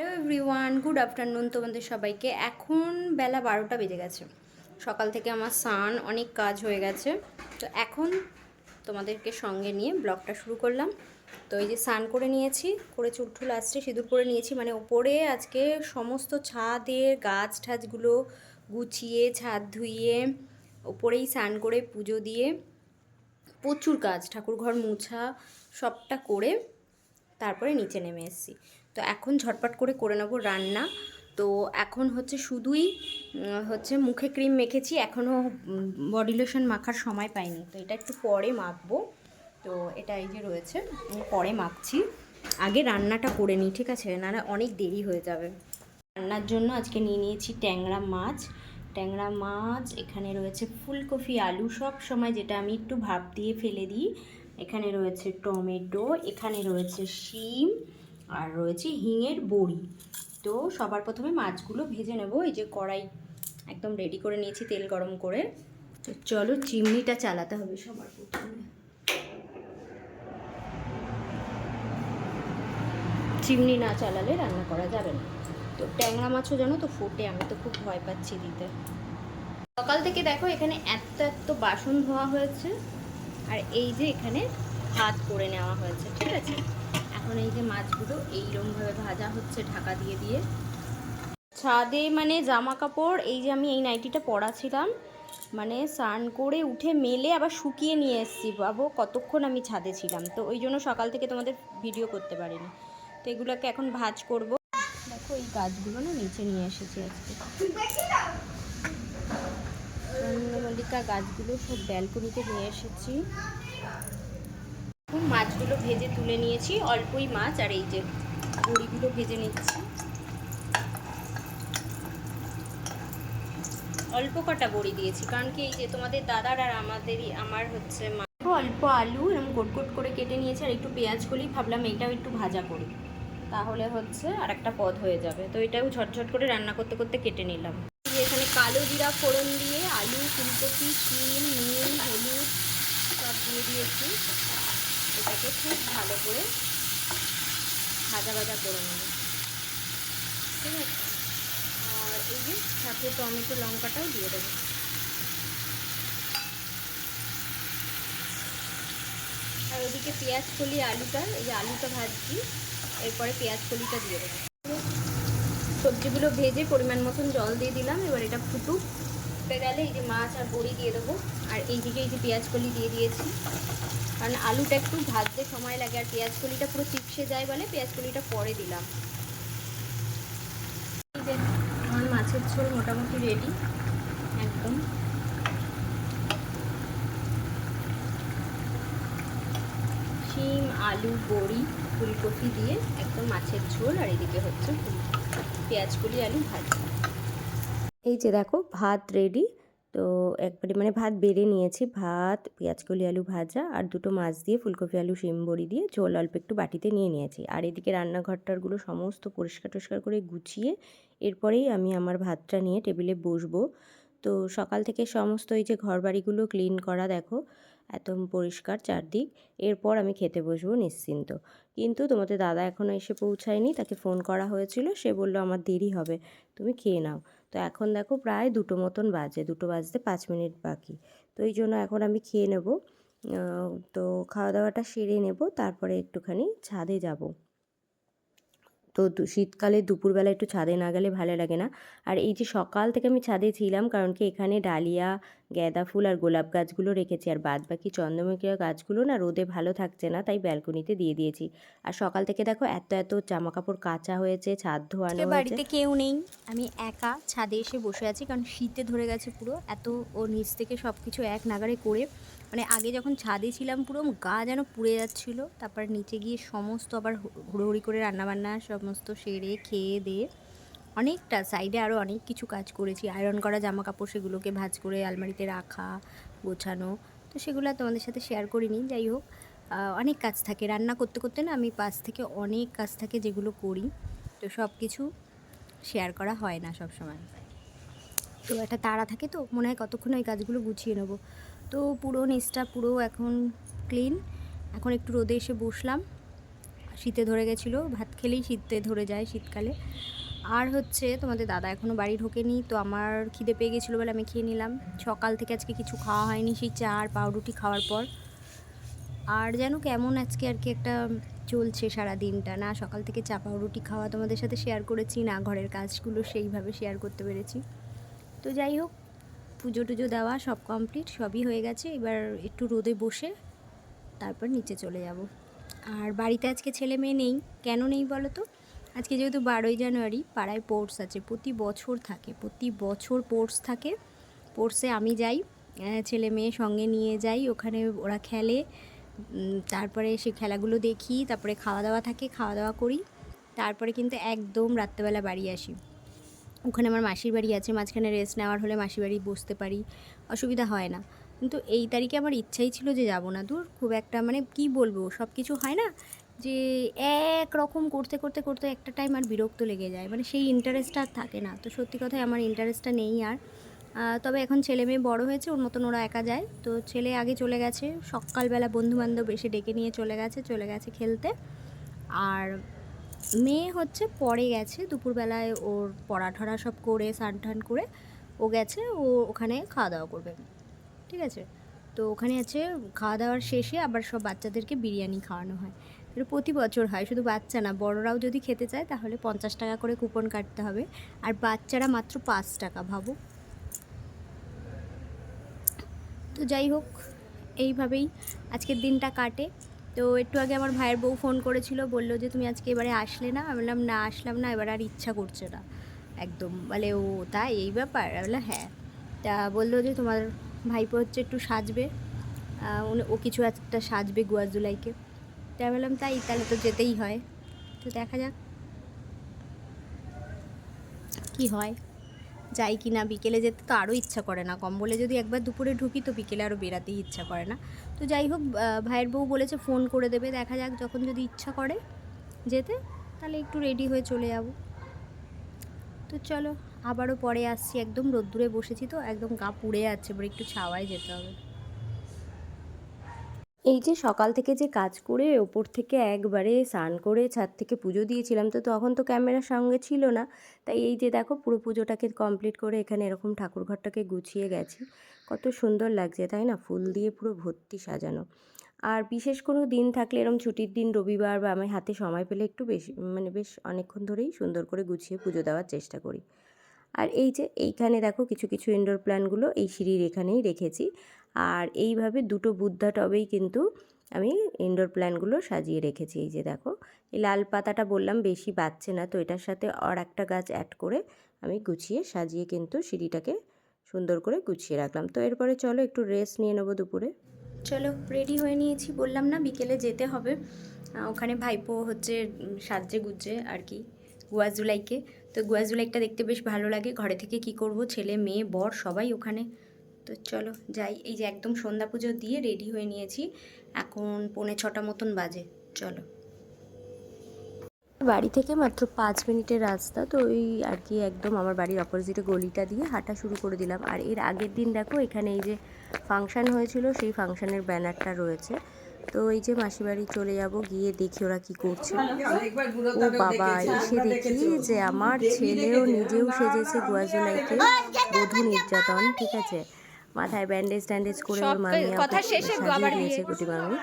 Hello everyone good afternoon তোমাদের সবাইকে। এখন বেলা বারোটা বেজে গেছে। সকাল থেকে আমার স্নান অনেক কাজ হয়ে গেছে। তো এখন তোমাদেরকে সঙ্গে নিয়ে ব্লগটা শুরু করলাম। তো এই যে স্নান করে নিয়েছি, করে চুলঠুল আসছে সিঁদুর করে নিয়েছি। মানে ওপরে আজকে সমস্ত ছাদের গাছ ঠাছগুলো গুছিয়ে, ছাদ ধুইয়ে, ওপরেই স্নান করে পুজো দিয়ে প্রচুর কাজ ঠাকুর ঘর মোছা সবটা করে তারপরে নিচে নেমে এসেছি। তো এখন ঝটপট করে করে নেব রান্না। তো এখন হচ্ছে শুধুই হচ্ছে মুখে ক্রিম মেখেছি, এখনও বডি লোশন মাখার সময় পাইনি। তো এটা একটু পরে মাখবো। তো এটা এই যে রয়েছে পরে মাখছি। আগে রান্নাটা করে নিই, ঠিক আছে? নাহলে অনেক দেরি হয়ে যাবে। রান্নার জন্য আজকে নিয়ে নিয়েছি ট্যাংরা মাছ। ট্যাংরা মাছ, এখানে রয়েছে ফুলকপি, আলু, সব সময় যেটা আমি একটু ভাপ দিয়ে ফেলে দিই। এখানে রয়েছে টমেটো, এখানে রয়েছে শিম আর রয়েছে হিঙের বড়ি। তো সবার প্রথমে মাছগুলো ভেজে নেব। এই যে কড়াই একদম রেডি করে নিয়েছি তেল গরম করে। তো চলো চিমনিটা চালাতে হবে সবার প্রথমে। চিমনি না চালালে রান্না করা যাবে না। তো ট্যাংরা মাছও জানো তো ফোটে, আমি তো খুব ভয় পাচ্ছি দিতে। সকাল থেকে দেখো এখানে এত এত বাসন ধোয়া হয়েছে। আর এই যে এখানে ভাত করে নেওয়া হয়েছে, ঠিক আছে? এখন এই যে মাছগুলো এইরকমভাবে ভাজা হচ্ছে ঢাকা দিয়ে দিয়ে। ছাদে মানে জামা কাপড় এই যে আমি এই নাইটিটা পরা ছিলাম মানে স্নান করে উঠে মেলে আবার শুকিয়ে নিয়ে এসেছি বাবু, কতক্ষণ আমি ছাদে ছিলাম। তো ওই জন্য সকাল থেকে তোমাদের ভিডিও করতে পারিনি। তো এগুলোকে এখন ভাজ করব। দেখো এই গাছগুলো না নিচে নিয়ে এসেছি আজকে। চন্দ্রমল্লিকা গাছগুলো সব ব্যালকনিতে নিয়ে এসেছি। এখন মাছগুলো ভেজে তুলে নিয়েছি, অল্পই মাছ, আর এই যে বড়িগুলো ভেজে নিচ্ছি। অল্প কটা বড়ি দিয়েছি, কারণ কি এই যে তোমাদের দাদার আর আমাদেরই, আমার হচ্ছে অল্প আলু এরকম গোট গোট করে কেটে নিয়েছি, আর একটু পেঁয়াজ করি ভাবলাম এটাও একটু ভাজা করি। তাহলে হচ্ছে আর একটা পদ হয়ে যাবে, তো এটাও ঝটঝট করে রান্না করতে করতে কেটে নিলাম। এখানে কালো জিরা ফোড়ন দিয়ে আলু, ফুলকপি, শিম, নুন, হলুদ, সব দিয়ে দিয়েছি। এটাকে খুব ভালো করে ভাজা ভাজা করে নেব। ঠিক আছে? আর এই যে সাথে টমেটো, লঙ্কাটাও দিয়ে দেবো। আর ওদিকে পেঁয়াজ কলি, আলুটা, এই যে আলুটা ভাজছি, এরপরে পেঁয়াজ কলিটা দিয়ে দেবো। সবজিগুলো ভেজে পরিমাণ মতন জল দিয়ে দিলাম, এবার এটা ফুটুক। ফুটে গেলে এই যে মাছ আর বড়ি দিয়ে দেবো। আর এই দিকে এই যে পেঁয়াজ কলি দিয়ে দিয়েছি। কারণ আলুটা একটু ভাজতে সময় লাগে, আর পেঁয়াজ কলিটা পুরো চিপসে যায় বলে পেঁয়াজ কলিটা পরে দিলাম। এই যে আমার মাছের ঝোল মোটামুটি রেডি একদম। শিম, আলু, বড়ি, ফুলকপি দিয়ে একদম মাছের ঝোল, আর এদিকে হচ্ছে পেঁয়াজ কলি, আলু ভাজা। এই যে দেখো, ভাত রেডি তো একবারে মানে ভাত বেড়ে নিয়েছি। ভাত পেঁয়াজ কলি আলু ভাজা আর দুটো মাছ দিয়ে ফুলকপি আলু শিম বড়ি দিয়ে ঝোল অল্প একটু বাটিতে নিয়ে নিয়েছি। আর এদিকে রান্নাঘরটারগুলো সমস্ত পরিষ্কার টরিষ্কার করে গুছিয়ে এরপরেই আমি আমার ভাতটা নিয়ে টেবিলে বসবো। তো সকাল থেকে সমস্ত এই যে ঘর বাড়িগুলো ক্লিন করা দেখো এত পরিষ্কার চারদিক। এরপর আমি খেতে বসবো নিশ্চিন্ত। কিন্তু তোমাদের দাদা এখনও এসে পৌঁছায়নি, তাকে ফোন করা হয়েছিল। সে বলল, আমার দেরি হবে, তুমি খেয়ে নাও। তো এখন দেখো প্রায় দুটো মতন বাজে, দুটো বাজতে পাঁচ মিনিট বাকি। তো এই জন্য এখন আমি খেয়ে নেব। তো খাওয়া দাওয়াটা সেরে নেব, তারপরে একটুখানি ছাদে যাব। তো শীতকালে দুপুরবেলা একটু ছাদে না গেলে ভালো লাগে না। আর এই যে সকাল থেকে আমি ছাদে ছিলাম, কারণ কি এখানে ডালিয়া গাঁদা ফুল আর গোলাপ গাছগুলো রেখেছি। আর বাদ বাকি চন্দ্রমুখী গাছগুলো না রোদে ভালো থাকছে না তাই ব্যালকনিতে দিয়ে দিয়েছি। আর সকাল থেকে দেখো এত এত জামা কাপড় কাচা হয়েছে ছাদ ধোয়ানো বাড়িতে কেউ নেই। আমি একা ছাদে এসে বসে আছি কারণ শীতে ধরে গেছে পুরো। এত ও নিচ থেকে সব কিছু এক নাগারে করে মানে আগে যখন ছাদে ছিলাম পুরো গা যেন পুড়ে যাচ্ছিল তারপর নিচে গিয়ে সমস্ত আবার হুড়োহুড়ি করে রান্নাবান্না সমস্ত সেরে খেয়ে দিয়ে অনেকটা সাইডে আরও অনেক কিছু কাজ করেছি। আয়রন করা জামা কাপড় সেগুলোকে ভাঁজ করে আলমারিতে রাখা, গোছানো, তো সেগুলো তোমাদের সাথে শেয়ার করিনি। যাই হোক অনেক কাজ থাকে। রান্না করতে করতে না আমি পাশ থেকে অনেক কাজ থাকে যেগুলো করি, তো সব কিছু শেয়ার করা হয় না সব সময় তো একটা তাড়া থাকে তো, মনে হয় কতক্ষণ ওই কাজগুলো গুছিয়ে নেব। তো পুরো নিচটা পুরো এখন ক্লিন এখন একটু রোদে এসে বসলাম। শীতে ধরে গেছিল, ভাত খেলেই শীতে ধরে যায় শীতকালে। আর হচ্ছে তোমাদের দাদা এখনও বাড়ি ঢোকেনি, তো আমার খিদে পেয়ে গেছিল বলে আমি খেয়ে নিলাম। সকাল থেকে আজকে কিছু খাওয়া হয়নি, সেই চা আর পাউরুটি খাওয়ার পর। আর যেন কেমন আজকে আর কি একটা চলছে সারা দিনটা না সকাল থেকে চা পাউরুটি খাওয়া তোমাদের সাথে শেয়ার করেছি, না ঘরের কাজগুলো সেইভাবে শেয়ার করতে পেরেছি। তো যাই হোক, পুজো টুজো দেওয়া সব কমপ্লিট সবই হয়ে গেছে, এবার একটু রোদে বসে তারপর নিচে চলে যাব। আর বাড়িতে আজকে ছেলে মেয়ে নেই, কেন নেই বলো তো? আজকে যেহেতু বারোই জানুয়ারি, পাড়ায় পোর্টস আছে, প্রতি বছর থাকে, প্রতি বছর পোর্টস থাকে। পোর্টসে আমি যাই ছেলে মেয়ে সঙ্গে নিয়ে যাই, ওখানে ওরা খেলে তারপরে সে খেলাগুলো দেখি, তারপরে খাওয়া দাওয়া থাকে খাওয়া দাওয়া করি। তারপরে কিন্তু একদম রাত্রেবেলা বাড়ি আসি। ওখানে আমার মাসির বাড়ি আছে, মাঝখানে রেস্ট নেওয়ার হলে মাসির বাড়ি বসতে পারি, অসুবিধা হয় না। কিন্তু এই তারিখে আমার ইচ্ছাই ছিল যে যাব না। দূর, খুব একটা মানে কি বলব সব কিছু হয় না। যে এক রকম করতে করতে করতে একটা টাইম আর বিরক্ত লেগে যায়। মানে সেই ইন্টারেস্টটা আর থাকে না। তো সত্যি কথাই আমার ইন্টারেস্টটা নেই আর। তবে এখন ছেলে মেয়ে বড় হয়েছে, ওর মতন ওরা একা যায়। তো ছেলে আগে চলে গেছে, সকালবেলা বন্ধু বান্ধব এসে ডেকে নিয়ে চলে গেছে চলে গেছে খেলতে। আর মেয়ে হচ্ছে পরে গেছে, দুপুরবেলায় ওর পড়া ঠড়া সব করে স্নান টান করে, ও গেছে, ও ওখানে খাওয়া দাওয়া করবে। ঠিক আছে? তো ওখানে আছে খাওয়া দাওয়ার শেষে আবার সব বাচ্চাদেরকে বিরিয়ানি খাওয়ানো হয়। এটা প্রতি বছর হয়। শুধু বাচ্চা না, বড়রাও যদি খেতে চায় তাহলে পঞ্চাশ টাকা করে কুপন কাটতে হবে। আর বাচ্চারা মাত্র পাঁচ টাকা, ভাবো। তো যাই হোক, এইভাবেই আজকের দিনটা কাটে। তো একটু আগে আমার ভাইয়ের বউ ফোন করেছিল, বলল যে, তুমি আজকে এবারে আসলে না? আমি বললাম, না, আসলাম না, এবার আর ইচ্ছা করছে না। একদম, বলে, ও, তাই? এই ব্যাপার? বললাম হ্যাঁ। তা বলল যে, তোমার ভাইপো হচ্ছে একটু সাজবে। ও কিছু একটা সাজবে গুয়াজুলাইকে আমি বললাম তাই তাহলে তো যেতেই হয়। তো দেখা যাক কি হয়। যাই কি না, বিকেলে যেতে তো আরও ইচ্ছা করে না। কম বলে যদি একবার দুপুরে ঢুকি তো বিকেলে আরও বেরাতেই ইচ্ছা করে না। তো যাই হোক ভাইয়ের বউ বলেছে ফোন করে দেবে, দেখা যাক যখন যদি ইচ্ছা করে যেতে, তাহলে একটু রেডি হয়ে চলে যাব। তো চলো, আবারও পরে আসছি, একদম রোদ্দুরে বসেছি তো, একদম গা পুড়ে যাচ্ছে, এবার একটু ছাওয়ায় যেতে হবে। এই যে সকাল থেকে যে কাজ করে ওপর থেকে একবারে স্নান করে ছাদ থেকে পুজো দিয়েছিলাম, তো তখন তো ক্যামেরার সঙ্গে ছিল না। তাই এই যে দেখো পুরো পুজোটাকে কমপ্লিট করে এখানে এরকম ঠাকুর ঘরটাকে গুছিয়ে গেছি। কত সুন্দর লাগছে, তাই না? ফুল দিয়ে পুরো ভর্তি সাজানো। আর বিশেষ কোনো দিন থাকলে এরকম ছুটির দিন রবিবার বা আমি হাতে সময় পেলে একটু বেশি মানে বেশ অনেকক্ষণ ধরেই সুন্দর করে গুছিয়ে পুজো দেওয়ার চেষ্টা করি। আর এই যে এইখানে দেখো কিছু কিছু ইনডোর প্ল্যান্টগুলো এই সিঁড়ির এখানেই রেখেছি। আর এইভাবে দুটো বুদ্ধা টবেই কিন্তু আমি ইনডোর প্ল্যান্টগুলো সাজিয়ে রেখেছি। এই যে দেখো, এই লাল পাতাটা বললাম বেশি বাড়ছে না, তো এটার সাথে আর একটা গাছ অ্যাড করে আমি গুছিয়ে সাজিয়ে কিন্তু সিঁড়িটাকে সুন্দর করে গুছিয়ে রাখলাম। তো এরপরে চলো একটু রেস্ট নিয়ে নেব দুপুরে। চলো রেডি হয়ে নিয়েছি, বললাম না বিকেলে যেতে হবে। ওখানে ভাইপো হচ্ছে সাজে গুজে আর কি। গুয়াজুলাইকে তো গুয়াজুলাইকটা দেখতে বেশ ভালো লাগে। ঘরে থেকে কি করব? ছেলে, মেয়ে, বর, সবাই ওখানে। তো চলো যাই। এই যে একদম সন্ধ্যা পুজো দিয়ে রেডি হয়ে নিয়েছি। এখন পৌনে ছটা মতন বাজে। চলো। বাড়ি থেকে মাত্র পাঁচ মিনিটের রাস্তা। তো ওই আর কি একদম আমার বাড়ির অপোজিটে গলিটা দিয়ে হাঁটা শুরু করে দিলাম। আর এর আগের দিন দেখো, এখানে এই যে ফাংশান হয়েছিল, সেই ফাংশানের ব্যানারটা রয়েছে। তো এই যে মাসি বাড়ি চলে যাব গিয়ে দেখি ওরা কি করছে। ও বাবা এসে দেখি যে আমার ছেলেও নিজেও সেজেছে দুয়া গুয়াজুলাইকে বধূ নির্যাতন ঠিক আছে? মাথায় ব্যান্ডেজ ট্যান্ডেজ করে ওর মামি কথা শেষে সাজিয়ে দিয়েছে কুটি মামি।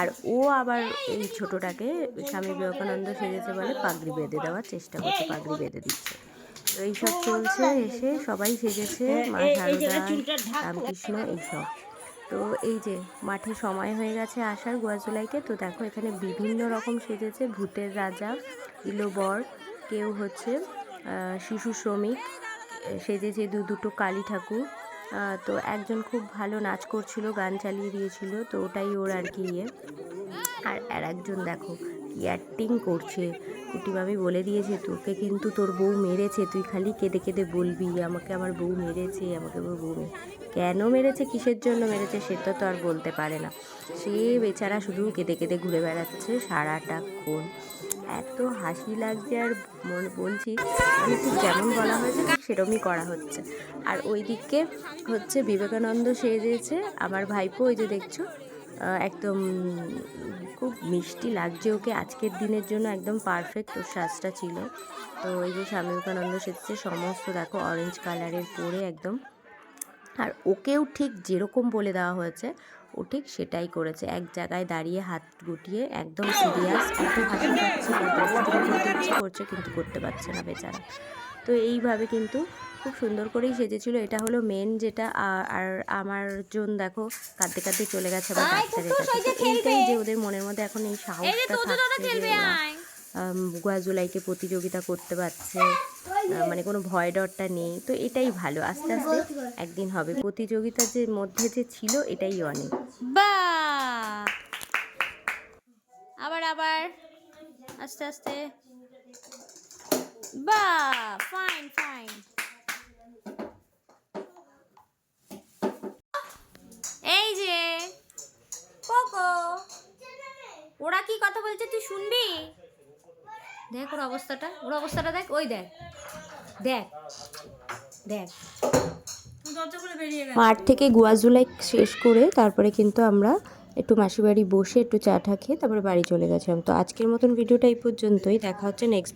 আর ও আবার এই ছোটটাকে স্বামী বিবেকানন্দ সেজেছে বলে পাগড়ি বেঁধে দেওয়ার চেষ্টা করছে পাগড়ি বেঁধে দিচ্ছে। তো এইসব চলছে এসে সবাই সেজেছে মা শারদা রামকৃষ্ণ এইসব। তো এই যে মাঠে সময় হয়ে গেছে আসার গোয়াজুলাইকে তো দেখো এখানে বিভিন্ন রকম সেজেছে। ভূতের রাজা ইলোবর কেউ হচ্ছে শিশু শ্রমিক সেজেছে দু, দুটো কালী ঠাকুর। তো একজন খুব ভালো নাচ করছিল, গান চালিয়ে দিয়েছিল, তো ওটাই ওর আর কি ইয়ে। আর আর একজন দেখো অ্যাক্টিং করছে। কুটিমামি বলে দিয়েছে, তোকে কিন্তু তোর বউ মেরেছে, তুই খালি কেঁদে কেঁদে বলবি, আমাকে আমার বউ মেরেছে, আমাকে আমার বউ মে-" কেন মেরেছে, কিসের জন্য মেরেছে, সেটা তো আর বলতে পারে না। সে বেচারা শুধু কেঁদে কেঁদে ঘুরে বেড়াচ্ছে সারাটাক্ষণ এত হাসি লাগছে আর বলছি মানে ঠিক যেমন বলা হয়েছে, ঠিক সেরকমই করা হচ্ছে। আর ওই দিকে হচ্ছে বিবেকানন্দ সেজেছে, আমার ভাইপো, ওই যে দেখছ একদম খুব মিষ্টি লাগছে ওকে। আজকের দিনের জন্য একদম পারফেক্ট ওর সাজটা ছিল। তো এই যে স্বামী বিবেকানন্দ সেজেছে, সমস্ত দেখো অরেঞ্জ কালারের পরে একদম। আর ওকেও ঠিক যেরকম বলে দেওয়া হয়েছে, ও ঠিক সেটাই করেছে। এক জায়গায় দাঁড়িয়ে হাত গুটিয়ে একদম সিরিয়াস করছে, কিন্তু করতে পারছে না বেচারা। তো এইভাবে কিন্তু খুব সুন্দর করেই সেজেছিল। এটা হলো মেন যেটা আর আমার জন দেখো কাঁদতে কাঁদতে চলে গেছে আবার ডাক্তারের কাছে। এইটাই যে ওদের মনের মধ্যে এখন এই সাহসটা থাকছে যে ওরা গোয়াজুলাইকে প্রতিযোগিতা করতে পারছে। মানে কোনো ভয় ডরটা নেই। তো এটাই ভালো আস্তে আস্তে একদিন হবে। প্রতিযোগিতার যে মধ্যে যে ছিল এটাই অনেক। আবার আবার। আস্তে আস্তে। বা ফাইন ফাইন এই যে কোকো ওরা কি কথা বলছে তুই শুনবি? দেখ ওর অবস্থাটা ওর অবস্থাটা দেখ ওই দেখ দেখ দেখ। মাঠ থেকে গোয়াজুলাই শেষ করে তারপরে কিন্তু আমরা একটু মাসি বাড়ি বসে একটু চা টা খেয়ে তারপরে বাড়ি চলে গেছিলাম। তো আজকের মতন ভিডিওটা এই পর্যন্তই। দেখা হচ্ছে নেক্সট